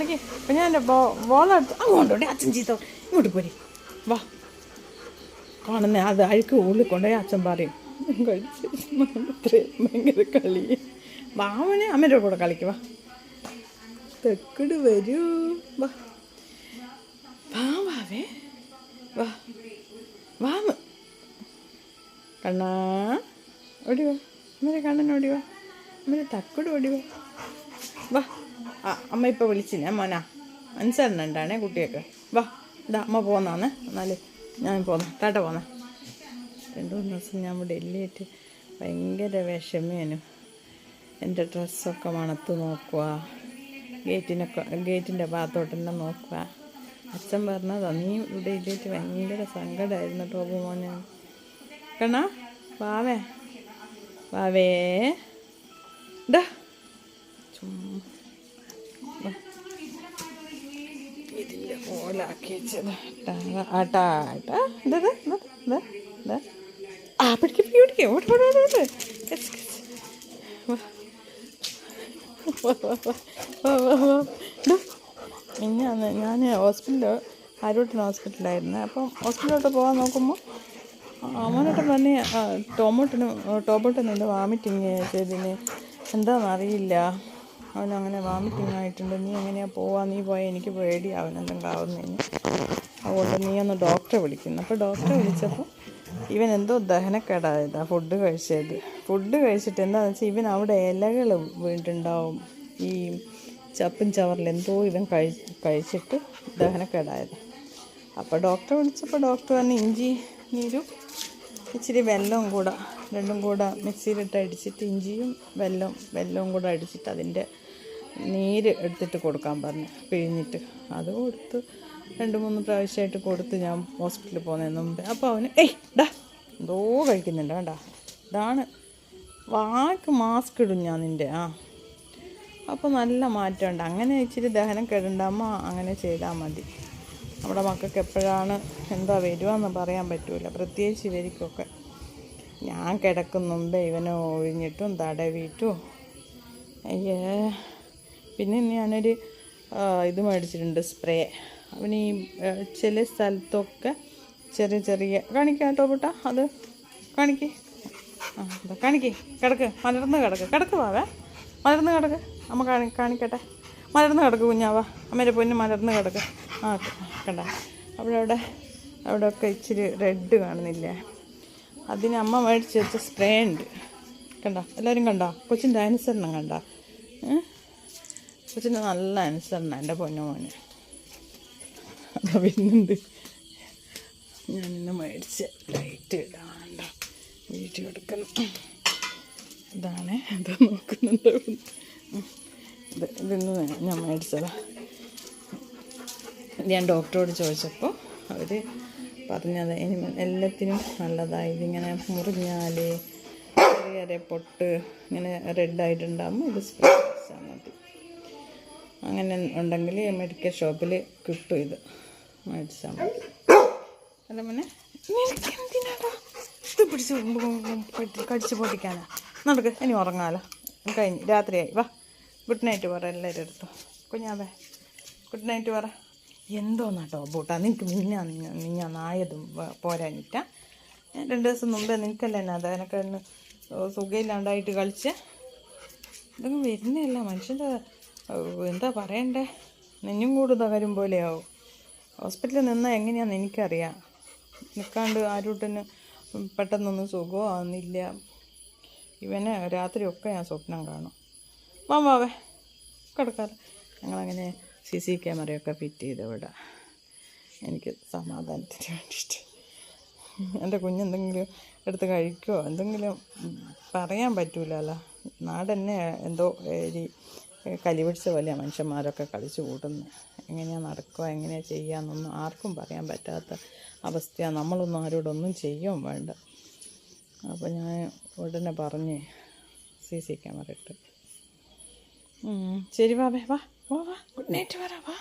അപ്പം ഞാൻ എന്റെ ബോളെടുത്ത് അങ്ങോട്ടോട്ടെ അച്ഛൻ ചീത്ത ഇങ്ങോട്ട് പോരി. വാ. കാണുന്ന അത് അഴുക്ക് ഉള്ളിൽ കൊണ്ടുപോയി അച്ഛൻ പറയും. കഴിച്ച് ഭയങ്കര കളി. വാമനെ അമ്മയുടെ കൂടെ കളിക്കുക തെക്കട് വരൂ. വാ. വാ വാവേ. വാ. വാമ കണ്ണാ. ഓടി വാ. കണ്ണൻ ഓടി വാ. അമ്മരെ തക്കട് ഓടി വാ. വാ. ആ അമ്മ ഇപ്പോൾ വിളിച്ചില്ല മോനാ. മനസ്സിലുണ്ടാണേ കുട്ടിയൊക്കെ. വാ. ഇതാ അമ്മ പോന്നാന്ന് എന്നാൽ ഞാൻ പോന്നാ. താട്ട പോന്ന. രണ്ടു മൂന്ന് ദിവസം ഞാൻ എല്ലിയിട്ട് ഭയങ്കര വിഷമേനു. എന്റെ ഡ്രസ്സൊക്കെ മണത്ത് നോക്കുക ഗേറ്റിനൊക്കെ ഗേറ്റിന്റെ ഭാഗത്തോട്ട് തന്നെ നോക്കുക അച്ഛൻ പറഞ്ഞതാ നീ ഇവിടെ ഇല്ലേറ്റ് ഭയങ്കര സങ്കടമായിരുന്നു ടോബു മോനെ. കണ്ണാ വാവേ. വാവേ. വാ. ഇതിന്റെ ഓലാക്കി വെച്ചത്. ആട്ടാ ആട്ടാ ഇതാ ഇതാ ഇതാ ഇതാ ഇതാ ആ പിടിക്ക് പിടിക്ക്. പിടിക്ക് ഓട്ട് ഓട്ട് ഓട്ട് ഓട്ട് ഞാൻ ഞാൻ ഹോസ്പിറ്റലിൽ ആരോട്ടിന് ഹോസ്പിറ്റലായിരുന്നു അപ്പം ഹോസ്പിറ്റലിലോട്ട് പോകാൻ നോക്കുമ്പോൾ അമ്മനോട്ട് തന്നെ ടോമോട്ടിന് ടോമോട്ടിന് എന്താ വാമിറ്റിങ് ചെയ്തിന്. എന്താണെന്ന് അറിയില്ല അങ്ങനെ വാമിറ്റിങ് ആയിട്ടുണ്ട് നീ എങ്ങനെയാ പോവാ? നീ പോയാൽ എനിക്ക് പേടി. അവനെന്തെങ്കിലും ആവുന്നതിന് അതുകൊണ്ട് നീ ഒന്ന് ഡോക്ടറെ വിളിക്കുന്നു. അപ്പോൾ ഡോക്ടറെ വിളിച്ചപ്പോൾ ഇവൻ എന്തോ ദഹനക്കേടായതാ ഫുഡ് കഴിച്ചത്. ഫുഡ് കഴിച്ചിട്ട് എന്താണെന്ന് വെച്ചാൽ ഇവൻ അവിടെ ഇലകൾ വീണ്ടുണ്ടാവും ഈ ചപ്പും ചവറിൽ എന്തോ ഇവൻ കഴി കഴിച്ചിട്ട് ദഹനക്കേടായത്. അപ്പോൾ ഡോക്ടറെ വിളിച്ചപ്പോൾ ഡോക്ടർ പറഞ്ഞു ഇഞ്ചി നീരും ഇച്ചിരി വെല്ലവും കൂടെ രണ്ടും കൂടെ മിക്സിയിലിട്ട് അടിച്ചിട്ട് ഇഞ്ചിയും വെല്ലവും വെല്ലവും കൂടെ അടിച്ചിട്ട് അതിന്റെ നീര് എടുത്തിട്ട് കൊടുക്കാൻ പറഞ്ഞു. പിഴിഞ്ഞിട്ട് അത് കൊടുത്ത് രണ്ട് മൂന്ന് പ്രാവശ്യമായിട്ട് കൊടുത്ത് ഞാൻ ഹോസ്പിറ്റലിൽ പോകുന്നതിന് മുമ്പ്. അപ്പോൾ അവന് ഏയ് ഡാ എന്തോ കഴിക്കുന്നുണ്ട് വേണ്ട. ഇതാണ് വാക്ക് മാസ്ക് ഇടും ഞാൻ നിന്റെ ആ. അപ്പോൾ നല്ല മാറ്റമുണ്ട്. അങ്ങനെ ഇച്ചിരി ദഹനം കെടണ്ടാമോ അങ്ങനെ ചെയ്താൽ മതി. നമ്മുടെ മക്കൾക്ക് എപ്പോഴാണ് എന്താ വരുവാന്ന് പറയാൻ പറ്റില്ല പ്രത്യേകിച്ച് ഇവർക്കൊക്കെ ഞാൻ കിടക്കുന്നുണ്ട് ഇവനെ ഒഴിഞ്ഞിട്ടും തടവിയിട്ടും. അയ്യേ. പിന്നെ ഞാനൊരു ഇത് മേടിച്ചിട്ടുണ്ട് സ്പ്രേ. അവന് ഈ ചില സ്ഥലത്തൊക്കെ ചെറിയ ചെറിയ കാണിക്കാം ടോപ്പിട്ട അത് കാണിക്ക്. ആ കാണിക്ക്. കിടക്ക്. മലർന്ന് കിടക്ക്. കിടക്ക് വാവേ. മലർന്ന് കിടക്ക്. കാണി കാണിക്കട്ടെ. മലർന്ന് കിടക്ക് കുഞ്ഞാവാ. അമ്മേന്റെ പൊന്ന് മലർന്ന് കിടക്ക്. ആ കണ്ട. അവിടെ അവിടെ അവിടെ ഒക്കെ ഇച്ചിരി റെഡ് കാണുന്നില്ലേ. അതിന് അമ്മ മേടിച്ച് വെച്ച സ്പ്രേ ഉണ്ട്. കണ്ട? എല്ലാവരും കണ്ടോ? കൊച്ചിന്റെ അനുസരണം കണ്ട? കൊച്ചിന്റെ നല്ല അനുസരണം എന്റെ പൊന്നു മോന്. വരുന്നുണ്ട് ഞാൻ ഇന്ന് മേടിച്ച് ലൈറ്റ് ഇടാണ്ട വീട്ടിൽ എടുക്കണം. ഇതാണ്. എന്താ നോക്കുന്നുണ്ട്? ഉം. ഇത് ഇതിന്ന് ഞാൻ മേടിച്ചതാണ് ഞാൻ ഡോക്ടറോട് ചോദിച്ചപ്പോൾ അവർ പറഞ്ഞത് ഇനി എല്ലാത്തിനും നല്ലതായി ഇതിങ്ങനെ മുറിഞ്ഞാൽ ചെറിയ ചെറിയ പൊട്ട് ഇങ്ങനെ റെഡായിട്ടുണ്ടാകുമ്പോൾ ഇത് സ്പ്രേ മതി. അങ്ങനെ ഉണ്ടെങ്കിൽ മെഡിക്കൽ ഷോപ്പിൽ കിട്ടും ഇത്. മേടിച്ചാൽ മതി. അല്ല പിന്നെ ഇത് പിടിച്ച് കടിച്ച് പൊട്ടിക്കാനാ. നടക്ക് ഇനി ഉറങ്ങാലോ. കഴിഞ്ഞ് രാത്രിയായി. വാ. ഗുഡ് നൈറ്റ് പറ എല്ലാവരും എടുത്തു കുഞ്ഞാവേ ഗുഡ് നൈറ്റ് പറ. എന്തോന്നാട്ടോ ബൂട്ടാ നിനക്ക് മിന്നാ മിന്നാ നായതും പോരാഞ്ഞിട്ട? രണ്ട് ദിവസം മുമ്പേ നിനക്കല്ലേ എന്നാ അതെനക്ക് സുഖമില്ലാണ്ടായിട്ട് കളിച്ച്. ഇതൊന്നും വരുന്നില്ല മനുഷ്യന്റെ എന്താ പറയണ്ടേ? നിന്നും കൂട് തകരും പോലെയാവും. ഹോസ്പിറ്റലിൽ നിന്നാൽ എങ്ങനെയാണെന്ന് എനിക്കറിയാം. നിൽക്കാണ്ട് ആരൂട്ടന് പെട്ടെന്നൊന്നും സുഖമോ ആവുന്നില്ല. ഇവനെ രാത്രിയൊക്കെ ഞാൻ സ്വപ്നം കാണും. വാ വാവേ കിടക്കാറ്. ഞങ്ങളങ്ങനെ സി സി ക്യാമറയൊക്കെ ഫിറ്റ് ചെയ്ത് വിടാം എനിക്ക് സമാധാനത്തിന് വേണ്ടിയിട്ട് എന്റെ കുഞ്ഞെന്തെങ്കിലും എടുത്ത് കഴിക്കുമോ എന്തെങ്കിലും പറയാൻ പറ്റൂലല്ലോ. നാടെന്നെ എന്തോ ഒരു കലിപിടിച്ച പോലെയാണ് മനുഷ്യന്മാരൊക്കെ കളിച്ചു കൂട്ടുന്നത് എങ്ങനെയാണ് നടക്കുക എങ്ങനെയാണ് ചെയ്യാമെന്നൊന്നും ആർക്കും പറയാൻ പറ്റാത്ത അവസ്ഥയാണ് നമ്മളൊന്നും ആരോടൊന്നും ചെയ്യും വേണ്ട. അപ്പോൾ ഞാൻ ഉടനെ പറഞ്ഞ് സി സി ക്യാമറ ഇട്ട് ഉം, ശരി വാ വാ വാ വാ ഗുഡ് നൈറ്റ് പറ വാ